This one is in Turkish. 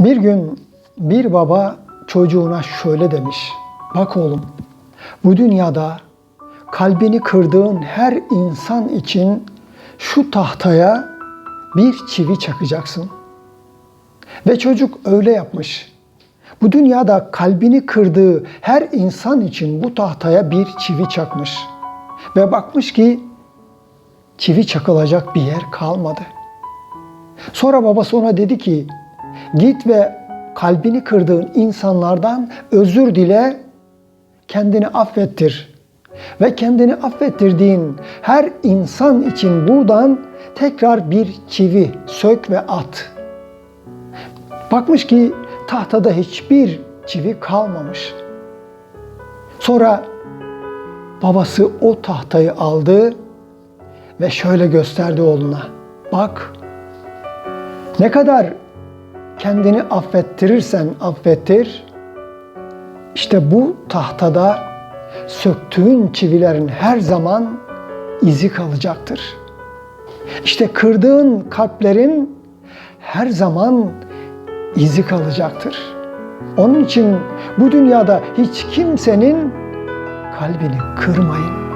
Bir gün bir baba çocuğuna şöyle demiş. Bak oğlum, bu dünyada kalbini kırdığın her insan için şu tahtaya bir çivi çakacaksın. Ve çocuk öyle yapmış. Bu dünyada kalbini kırdığı her insan için bu tahtaya bir çivi çakmış. Ve bakmış ki çivi çakılacak bir yer kalmadı. Sonra babası ona dedi ki git ve kalbini kırdığın insanlardan özür dile, kendini affettir. Ve kendini affettirdiğin her insan için buradan tekrar bir çivi sök ve at. Bakmış ki tahtada hiçbir çivi kalmamış. Sonra babası o tahtayı aldı ve şöyle gösterdi oğluna. Bak ne kadar kendini affettirirsen affettir, işte bu tahtada söktüğün çivilerin her zaman izi kalacaktır. İşte kırdığın kalplerin her zaman izi kalacaktır. Onun için bu dünyada hiç kimsenin kalbini kırmayın.